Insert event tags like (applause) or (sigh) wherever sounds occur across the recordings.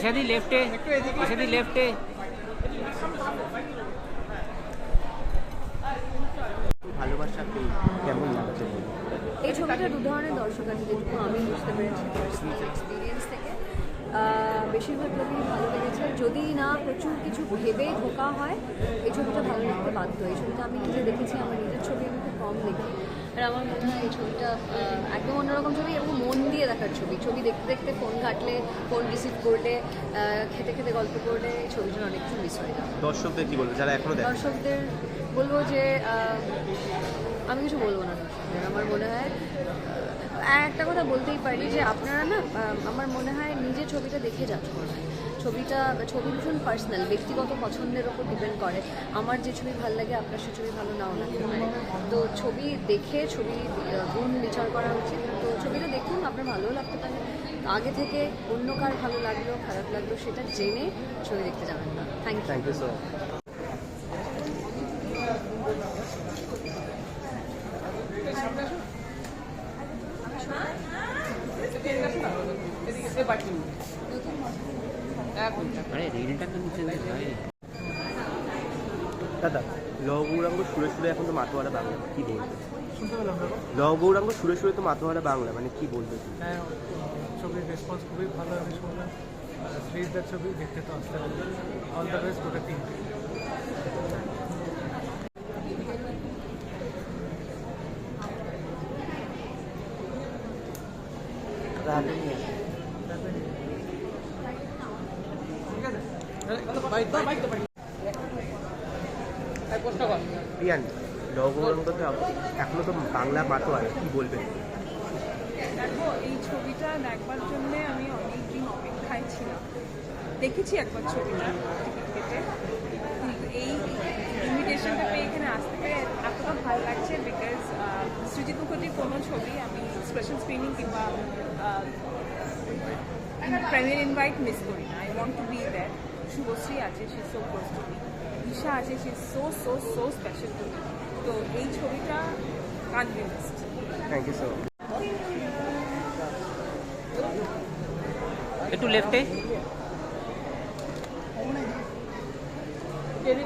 ঈশাদি লেফটে ঈশাদি লেফটে ভালোবাসা পেয়ে কেমন? এই ছবিটা দু ধরনের দর্শক আছে যেটুকু আমি বুঝতে পেরেছি পার্সোনাল এক্সপিরিয়েন্স থেকে। বেশিরভাগ লোকই ভালো লেগেছে। যদি না প্রচুর কিছু ভেবে ধোকা হয় এই ছবিটা ভালো লাগতে বাধ্য। এই ছবিটা আমি নিজে দেখেছি আমার নিজের ছবি আমি খুব কম দেখি। আর আমার মনে হয় এই ছবিটা একদম অন্যরকম ছবি এবং মন দিয়ে দেখার ছবি। ছবি দেখতে দেখতে ফোন ঘাটলে ফোন রিসিভ করলে খেতে খেতে গল্প করলে এই ছবিটার অনেক কিছু মিস হয়ে। যাবে দর্শকদের কি বলবে? যারা এখনও দর্শকদের বলব যে আমি কিছু বলব না দর্শকদের। আমার মনে হয় একটা কথা বলতেই পারি যে আপনারা না আমার মনে হয় নিজে ছবিটা দেখে জাজ করবেন। ছবিটা, ছবি ভীষণ পার্সোনাল ব্যক্তিগত পছন্দের ওপর ডিপেন্ড করে। আমার যে ছবি ভালো লাগে, আপনার সে ছবি ভালো নাও লাগতে পারে। তো ছবি দেখে, ছবি গুণ বিচার করা উচিত। তো ছবিটা দেখুন, আপনার ভালোও লাগতে পারে। আগে থেকে অন্য কার ভালো লাগল, খারাপ লাগল, সেটা জেনে ছবি দেখতে যাবেন না। Thank you thank you so আরে রিলটা তো নিচে দে ভাই দাদা লব গৌরাঙ্গ সুরে সুরে এখন তো মাতোয়ারা বাংলা কি বলবে? লব গৌরাঙ্গ সুরে সুরে তো মাতোয়ারা বাংলা মানে কি বলবে হ্যাঁ ছবির রেসপন্স খুবই ভালো আমি শুনলাম। থ্রিজদার ছবি দেখতে তো আসতে হবে। অল দ্য বেস্ট গোটা টিমকে প্রিয়ান লব গৌরাঙ্গ তো এখনও তো বাংলা মাতোয়ারা কি বলবে দেখো এই ছবিটা দেখবার জন্য আমি অনেক দিন অপেক্ষায় ছিলাম দেখেছি একবার ছবিটা টিকিট কেটে এই ইনভিটেশনটা পেয়ে এখানে আসতে পেরে এতটা ভালো লাগছে বিকজ সৃজিত মুখার্জির কোনো ছবি আমি স্পেশাল স্ক্রিনিং কিংবা প্রেমিয়ার ইনভাইট মিস করি না। I want to be that Shubhashree আছে সে so close to me Isha আছে সে so so so special to me তো এই ছবিটা can be missed thank you so একটু লেফটে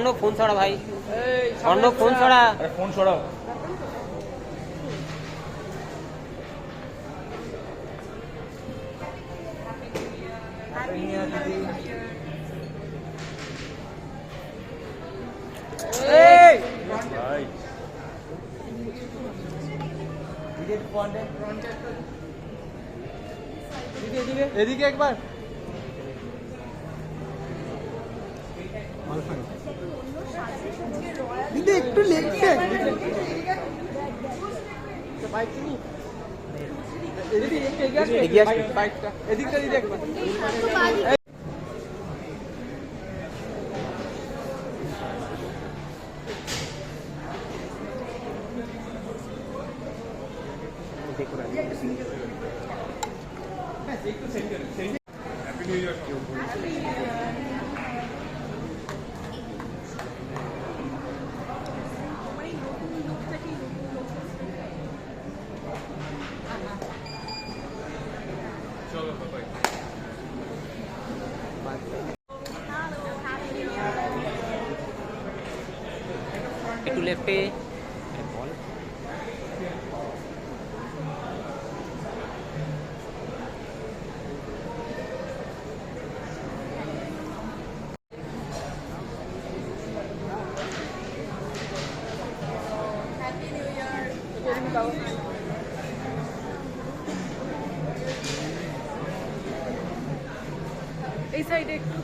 অন্য ফোন ছড়া ভাই। অন্য ফোন ছড়া। ফোন ভাই। এদিকে একবার। দিদি একটু বাইকটা। এদিকটা দিদি একবার একটু লেফটে এই সাইডে একটু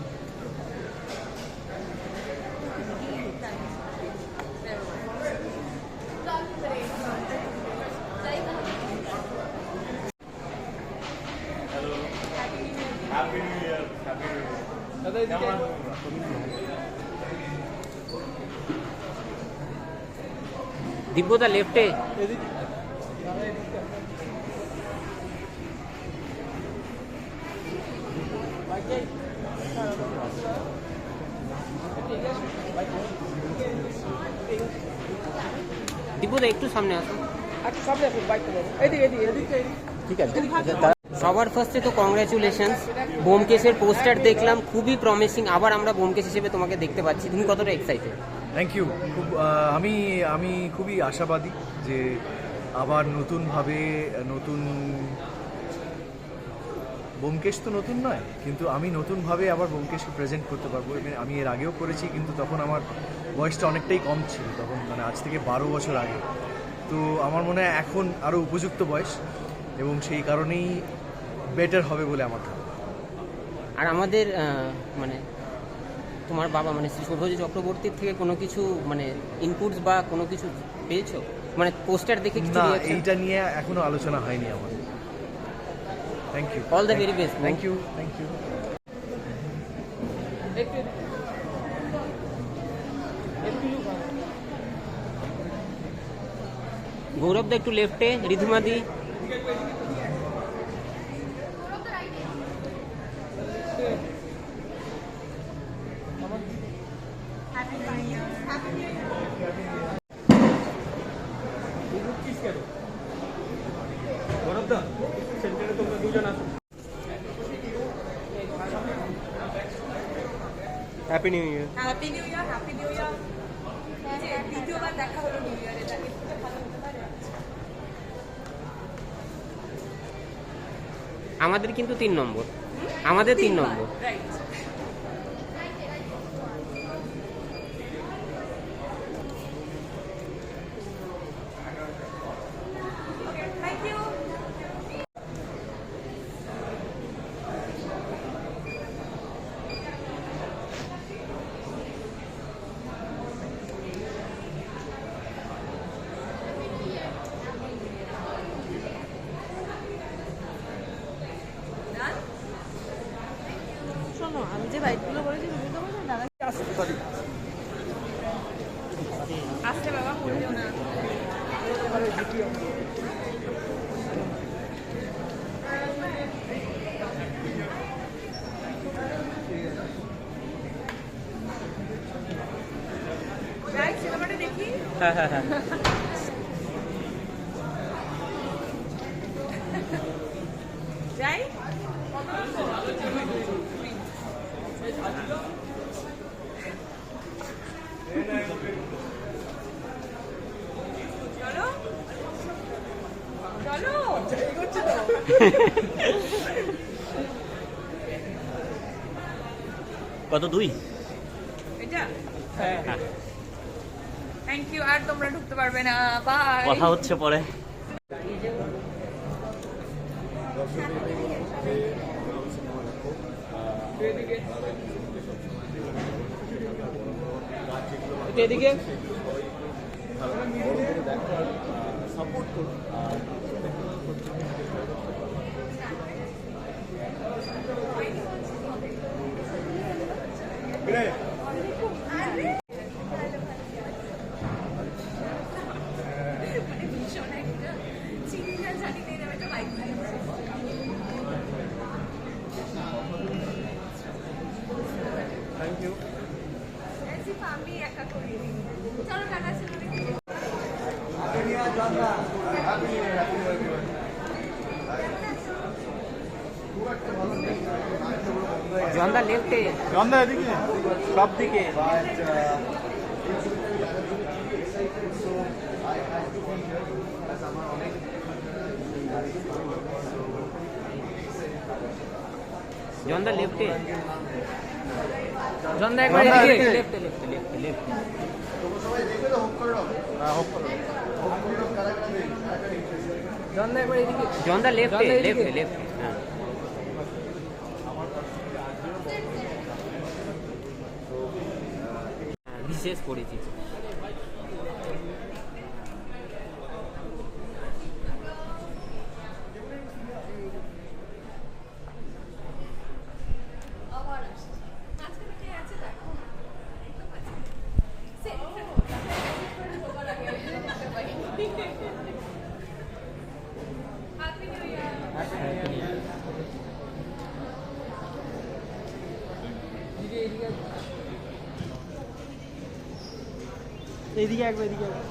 দাদা এদিকে দিব্যদা লেফটে দিব্যদা একটু সামনে আসো। আচ্ছা আসুন ঠিক আছে। সবার ফার্স্টে তো কংগ্রাচুলেশনস বোমকেসের পোস্টার দেখলাম খুবই প্রমিসিং আবার আমরা বোমকেস হিসেবে তোমাকে দেখতে পাচ্ছি। তুমি কতটা এক্সাইটেড থ্যাংক ইউ খুব আমি আমি খুবই আশাবাদী যে আবার নতুনভাবে, নতুন, বোমকেশ তো নতুন নয়, কিন্তু আমি নতুনভাবে আবার বোমকেশকে প্রেজেন্ট করতে পারব। আমি এর আগেও করেছি, কিন্তু তখন আমার বয়সটা অনেকটাই কম ছিল, তখন মানে আজ থেকে বারো বছর আগে। তো আমার মনে হয় এখন আরও উপযুক্ত বয়স, এবং সেই কারণেই বেটার হবে বলে আমার আর আমাদের মানে তোমার বাবা মানে শ্রী শুভজি চক্রবর্তীর থেকে কোনো কিছু মানে ইনপুটস বা কোনো কিছু পেয়েছ? মানে পোস্টার দেখে কিছু না এইটা নিয়ে এখনও আলোচনা হয়নি আমার। Thank you the very best, bro. Thank you thank you একটু একটু look হয়। গৌরবদা একটু লেফটে রিধুমাদি happy new year happy new year happy new year যে দ্বিতীয়বার দেখা হলো নিউ ইয়ারে আমাদের কিন্তু তিন নম্বর। আমাদের তিন নম্বর। রাইট থ্যাংক ইউ শোনো আমি যে বাইকগুলো বলেছি তুমি তো বলছো দাদা আসতে বাবা পড়লেও না যাই সিনেমাটা দেখি হ্যাঁ হ্যাঁ হ্যাঁ যাই চলো চলো কত দুই? এটা। হ্যাঁ। থ্যাংক ইউ আর তোমরা ঢুকতে পারবে না। বাই কথা হচ্ছে পরে। এদিকে ইউ আমি একা করিনি চলো টাটা সিনেমা জন্দা লেফটে গন্ধা এদিকে সব দিকে জন্দা লেফটে জন্দা একবার এদিকে লেফটে লেফটে লেফটে লেফটে জন্দা লেফট লেফট লেফট হ্যাঁ। হ্যাঁ, বিশেষ পরিচিত এইদিকে একবার এদিকে একবার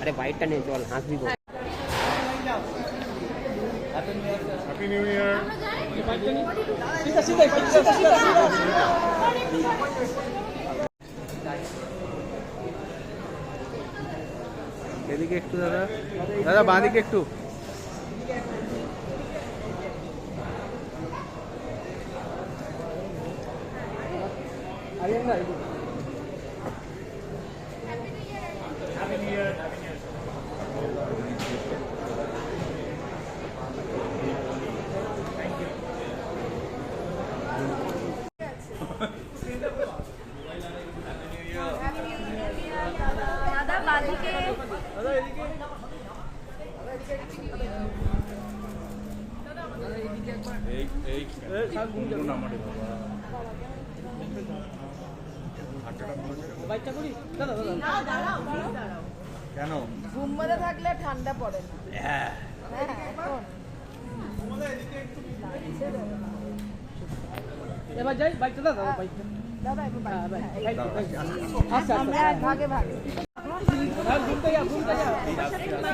আরে বাইকটা নিয়ে চল হাসবি বল। এদিকে একটু দাদা। দাদা বাঁদিকে একটু। দাদা বাদিকে কেন ঘুমোতে থাকলে ঠান্ডা পড়ে না হ্যাঁ এবার যাই বাইকটা। দাদা বাইকটা। দাদা একটু। হ্যাঁ, আচ্ছা ভাগে ভাগে। ঘুমতে যা ঘুমতে যা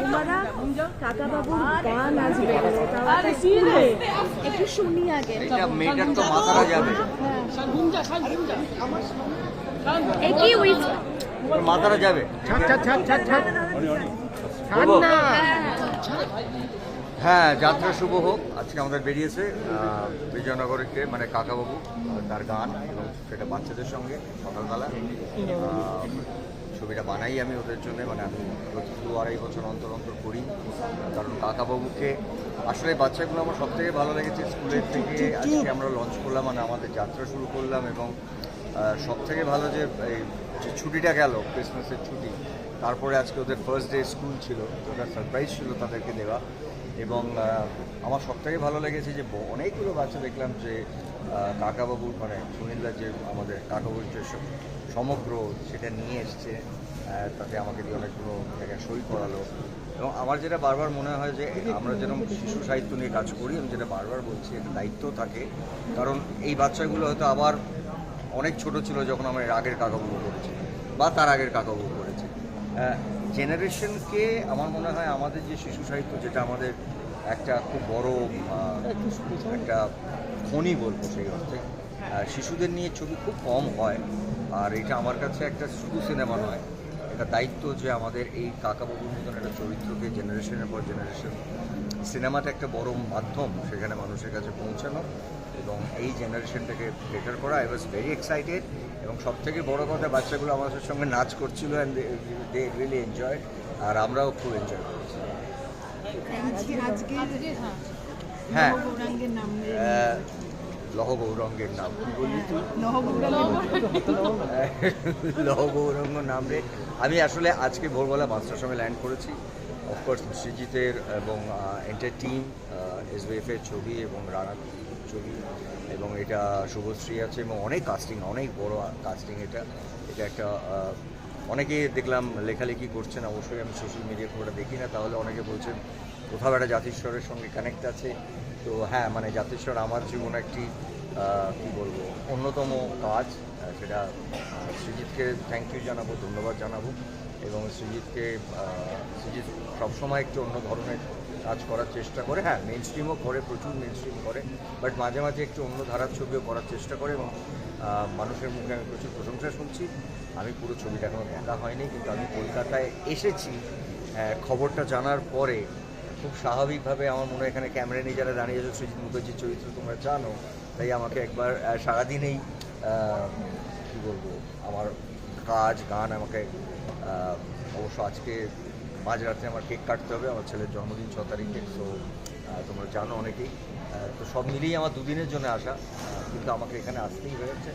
ঘুমাদা কাকা বাবু গান আসবে একটু শুনি আগে। মেয়েটার তো মাথাটা যাবে। একই উইথ মাথাটা যাবে? হ্যাঁ যাত্রা শুভ হোক। আজকে আমাদের বেরিয়েছে বিজয়নগরকে মানে কাকাবাবু তার গান এবং সেটা বাচ্চাদের সঙ্গে সকালবেলা। ছবিটা বানাই আমি ওদের জন্য মানে আমি দু আড়াই বছর অন্তর অন্তর করি। কারণ কাকাবাবুকে আসলে বাচ্চাগুলো আমার সব থেকে ভালো লেগেছে স্কুলের থেকে। আজকে আমরা লঞ্চ করলাম মানে আমাদের যাত্রা শুরু করলাম এবং সব থেকে ভালো যে, এই যে ছুটিটা গেল ক্রিসমাসের ছুটি, তারপরে আজকে ওদের ফার্স্ট ডে স্কুল ছিল ওটা সারপ্রাইজ ছিল তাদেরকে দেওয়া। এবং আমার সব থেকে ভালো লেগেছে যে অনেকগুলো বাচ্চা দেখলাম যে কাকাবাবু মানে সুনীলদা যে আমাদের কাকাবাবুর যে সমগ্র সেটা নিয়ে এসছে তাতে আমাকে দিয়ে অনেকগুলো জায়গায় সই করালো। এবং আমার যেটা বারবার মনে হয় যে আমরা যেরকম শিশু সাহিত্য নিয়ে কাজ করি, আমি যেটা বারবার বলছি একটা দায়িত্ব থাকে। কারণ এই বাচ্চাগুলো হয়তো আবার অনেক ছোট ছিল যখন আমরা আগের কাকাবাবু করেছি, বা তার আগের কাকাবাবু করেছি। জেনারেশনকে আমার মনে হয় আমাদের যে শিশু সাহিত্য, যেটা আমাদের একটা খুব বড় একটা খনি বলব সেই অর্থে। শিশুদের নিয়ে ছবি খুব কম হয়। আর এটা আমার কাছে একটা শুধু সিনেমা নয়, এটা দায়িত্ব যে আমাদের এই কাকাবাবুর মতন একটা চরিত্রকে জেনারেশনের পর জেনারেশন সিনেমাটা একটা বড় মাধ্যম সেখানে মানুষের কাছে পৌঁছানো এবং এই জেনারেশনটাকে বেটার করা। আই ওয়াজ ভেরি এক্সাইটেড এবং সব থেকে বড় কথা, বাচ্চাগুলো আমাদের সঙ্গে নাচ করছিল অ্যান্ড দে রিয়েলি এনজয় আর আমরাও খুব এনজয় করেছি। হ্যাঁ। লহ গৌরঙ্গের নাম। কি বললি তুই? লহ গৌরঙ্গ নাম রে। আমি আসলে আজকে ভোরবেলা পাঁচটার সময় ল্যান্ড করেছি। অফকোর্স সৃজিতের এবং এন্টার টিম এসবিএফ এর ছবি এবং রানার ছবি এবং এটা শুভশ্রী আছে এবং অনেক কাস্টিং অনেক বড় কাস্টিং এটা। এটা একটা অনেকে দেখলাম লেখালেখি করছেন। অবশ্যই আমি সোশ্যাল মিডিয়া খুব দেখি না। তাহলে অনেকে বলছেন কোথাও একটা জাতিস্বরের সঙ্গে কানেক্ট আছে। তো হ্যাঁ মানে জাতিস্বর আমার জীবনে একটি কি বলব, অন্যতম কাজ। সেটা সৃজিতকে থ্যাংক ইউ জানাব, ধন্যবাদ জানাব। এবং সৃজিতকে সৃজিত সবসময় একটু অন্য ধরনের কাজ করার চেষ্টা করে। হ্যাঁ মেন স্ট্রিমও করে, প্রচুর মেন স্ট্রিম করে। বাট মাঝে মাঝে একটু অন্য ধারার ছবিও করার চেষ্টা করে এবং মানুষের মুখে আমি প্রচুর প্রশংসা শুনছি। আমি পুরো ছবিটা এখনও দেখা হয়নি, কিন্তু আমি কলকাতায় এসেছি। খবরটা জানার পরে খুব স্বাভাবিকভাবে আমার মনে হয় এখানে ক্যামেরা নিয়ে যারা দাঁড়িয়ে আছে সৃজিত মুখার্জির চরিত্র তোমরা জানো তাই আমাকে একবার সারাদিনেই কী বলব আমার কাজ গান আমাকে অবশ্য আজকে মাঝরাতে আমার কেক কাটতে হবে আমার ছেলের জন্মদিন ছ তারিখে তো তোমরা জানো অনেকেই তো সব মিলিয়ে আমার দুদিনের জন্য আসা কিন্তু আমাকে এখানে আসতেই হয়েছে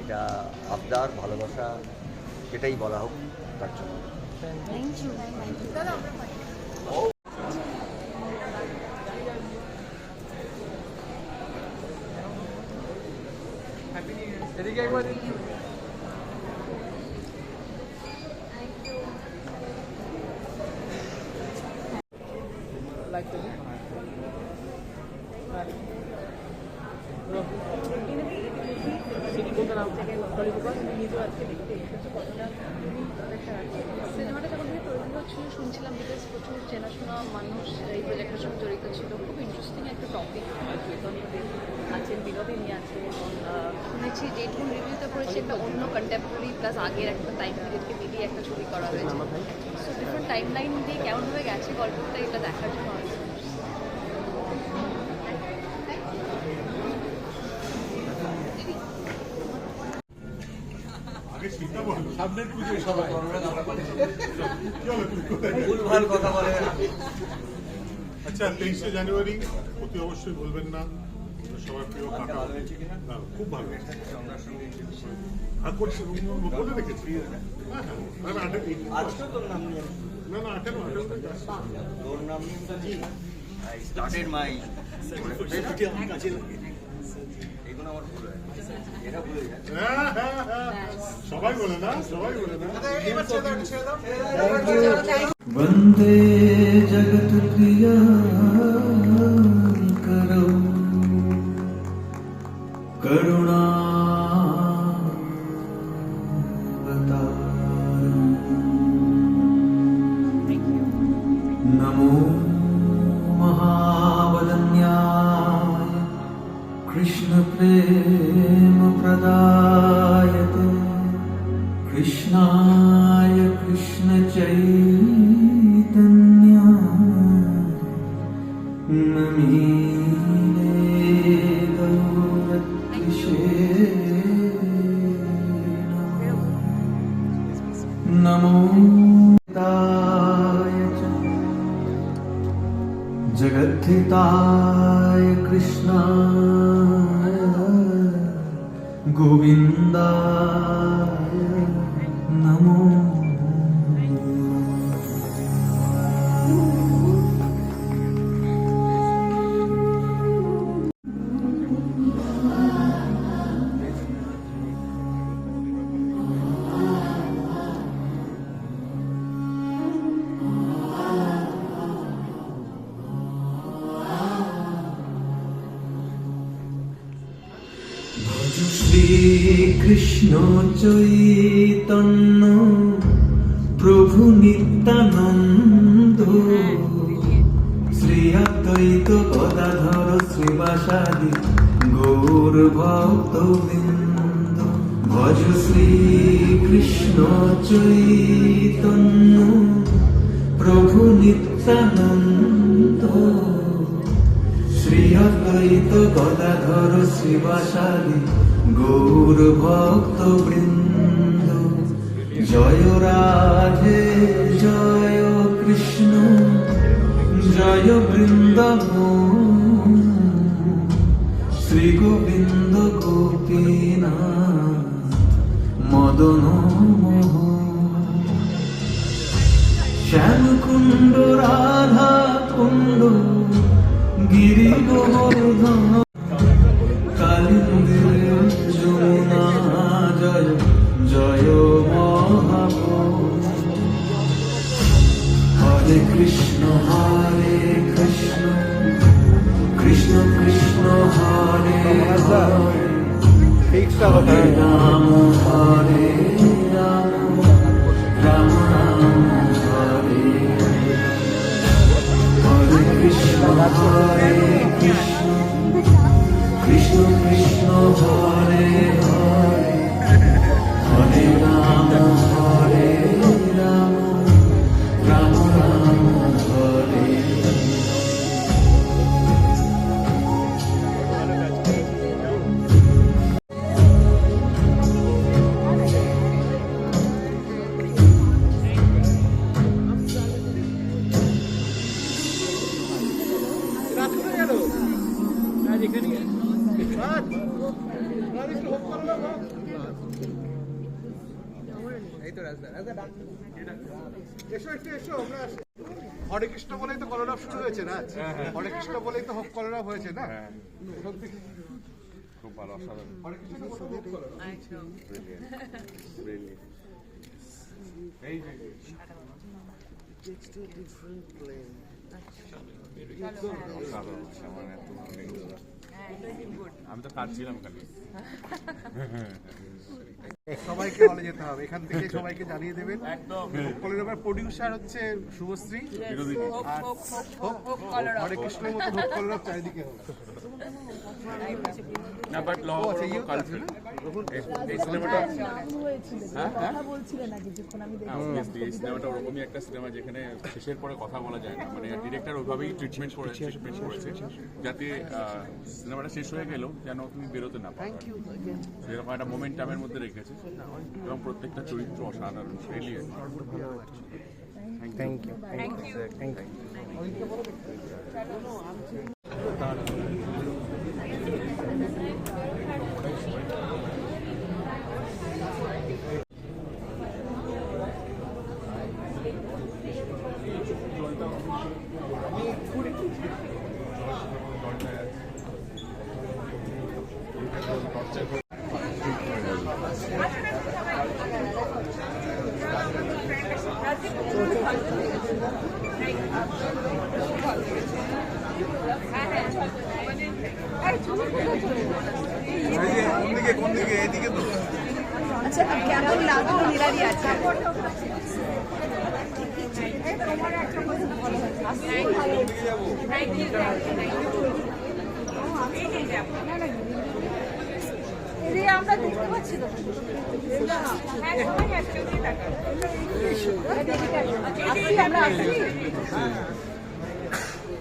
এটা আবদার ভালোবাসা সেটাই বলা হোক তার জন্য। এদিকে একবার সিনেমাটা যখন থেকে তৈরি হচ্ছিল, শুনছিলাম বিকজ প্রচুর চেনাশোনা মানুষ এই প্রজেক্টের সঙ্গে জড়িত ছিল। আহ, শুনেছি যেটুকু রিভিউতে করেছি একটা অন্য কন্টেম্পোরারি প্লাস আগের একটা টাইম পিরিয়ডকে মিলিয়ে একটা ছবি করা হয়েছে। সো ডিফারেন্ট টাইম লাইন দিয়ে কেমনভাবে গেছে গল্পটা এটা দেখার জন্য অনেক সামনের পুজোয় সবাই চলো তুমি কোথায় যাচ্ছ? ভুলভাল কথা বলে আচ্ছা তেইশে জানুয়ারি অতি অবশ্যই বলবেন না। সবার প্রিয় খুব ভালো আকর্ষণ বলে হ্যাঁ, হ্যাঁ, হ্যাঁ, না না আঠারো আঠারো তোর নাম I started সবাই বলে না সবাই বলে না। বন্দে জগৎ প্রিয়া। गोविन्दाय ভক্ত বৃন্দ ভজ শ্রীকৃষ্ণ চৈতন্য প্রভু নিত্যানন্দ শ্রী অদ্বৈত গদাধর শিবাসাদি গৌর ভক্ত বৃন্দ জয় রাধে জয় কৃষ্ণ জয় বৃন্দাবন শ্রী গোবিন্দ মদন মোহন শ্যামকুণ্ড রাধা কুণ্ড গিরি গোবর্ধন কালিন্দির যমুনা জয় জয় হরে কৃষ্ণ হরে কৃষ্ণ কৃষ্ণ কৃষ্ণ হরে হরে কৃষ্ণ হরে হরে কৃষ্ণ বলেই তো কলরব শুরু হয়েছে না? হরে কৃষ্ণ বলেই তো হোক কলরব হয়েছে না? খুব ভালো অসাধারণ। এই যে অসাধারণ আমার এত ভালো লেগেছে আমি তো কাটছিলাম খালি। (laughs) সবাইকে বলে যেতে হবে এখান থেকে সবাইকে জানিয়ে দেবেন। একদম। কলের প্রডিউসার হচ্ছে শুভশ্রী। আর হোক হরে কৃষ্ণের মতো ভোগ কলের চারিদিকে হবে না বাট ল ও, এই সিনেমাটা হ্যাঁ, হ্যাঁ। কথা বলছিলেন না কিছুক্ষণ আমি হ্যাঁ, এই সিনেমাটা ওরকমই একটা সিনেমা যেখানে শেষের পরে কথা বলা যায় না। মানে ডিরেক্টর ওইভাবেই ট্রিটমেন্ট করে ট্রিটমেন্ট করেছে যাতে সিনেমাটা শেষ হয়ে গেলেও যেন তুমি বেরোতে না পারো। এরকম একটা মোমেন্টামের মধ্যে রেখেছে। এবং প্রত্যেকটা চরিত্র অসাধারণ really thank you thank you thank you então.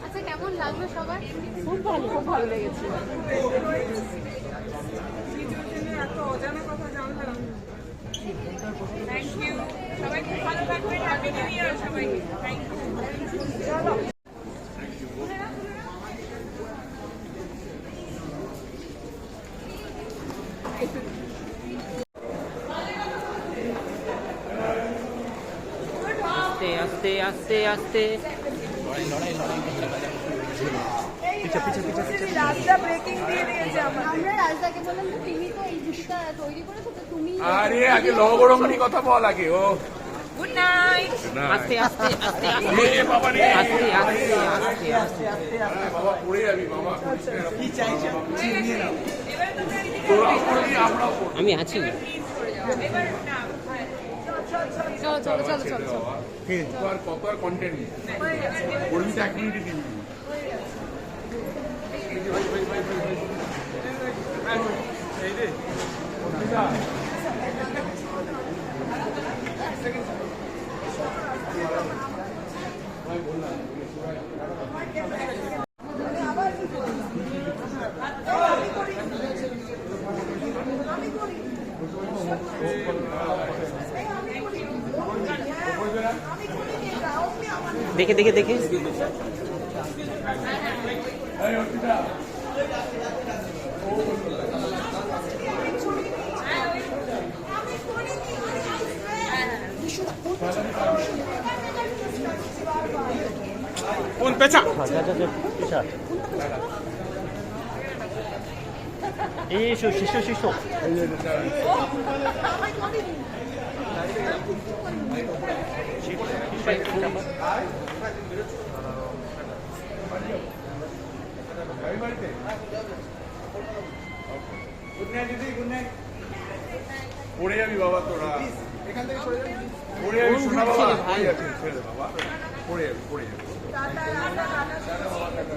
আচ্ছা কেমন লাগল সবার? খুব ভালো খুব ভালো লেগেছে। এত অজানা কথা জানলাম থ্যাংক ইউ সবাই খুব ভালো থাকবেন। হ্যাপি নিউ ইয়ার সবাইকে। থ্যাংক ইউ আস্তে আস্তে আস্তে আস্তে রাস্তা ব্রেকিং দিয়ে দিয়েছে আমার আমরা রাজদাকে বললাম যে তুমি তো এই জিনিসটা তৈরি করেছ তো তুমি আরে আগে লবরঙ্গনি কথা বল আগে ও। গুড নাইট আস্তে আস্তে আস্তে আস্তে। বাবা রে। আস্তে আস্তে আস্তে আস্তে। বাবা পড়ে যাবি বাবা। কি চাইছে? তোরা পড়বি আমরাও পড়ব। আমি আছি। চলো চলো চলো চলো চলো। আর কত আর কন্টেন্ট মিনিটে দিবি দেখে দেখে দেখে। কোন পেছা এসো শিশু শিশু পড়ে যাবি বাবা তোরা পড়ে যাবি শোনা বাবা পড়ে যাবি ছেড়ে বাবা পড়ে যাবি পড়ে যাবি